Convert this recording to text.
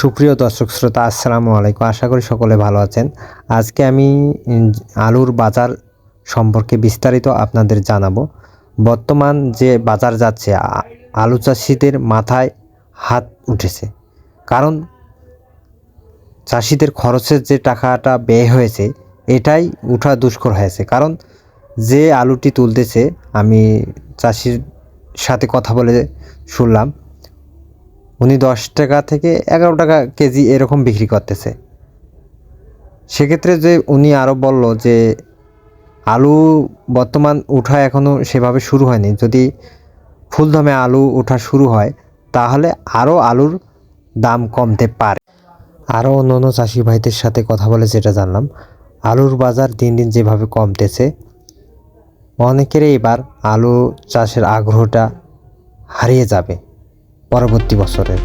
সুপ্রিয় দর্শক শ্রোতা, আসসালামু আলাইকুম। আশা করি সকলে ভালো আছেন। আজকে আমি আলুর বাজার সম্পর্কে বিস্তারিত আপনাদের জানাব। বর্তমান যে বাজার যাচ্ছে আলু চাষিদের মাথায় হাত উঠেছে। কারণ চাষিদের খরচের যে টাকাটা ব্যয় হয়েছে, এটাই উঠা দুষ্কর হয়েছে। কারণ যে আলুটি তুলতেছে, আমি চাষির সাথে কথা বলে শুনলাম উনি দশ টাকা থেকে এগারো টাকা কেজি এরকম বিক্রি করতেছে। সেক্ষেত্রে যে উনি আরও বলল যে আলু বর্তমান উঠা এখনও সেভাবে শুরু হয়নি। যদি ফুলদমে আলু ওঠা শুরু হয়, তাহলে আরও আলুর দাম কমতে পারে। আরও অন্য অন্য চাষি ভাইদের সাথে কথা বলে যেটা জানলাম, আলুর বাজার দিন দিন যেভাবে কমতেছে, অনেকেরই এবার আলু চাষের আগ্রহটা হারিয়ে যাবে। পরবর্তী বছরের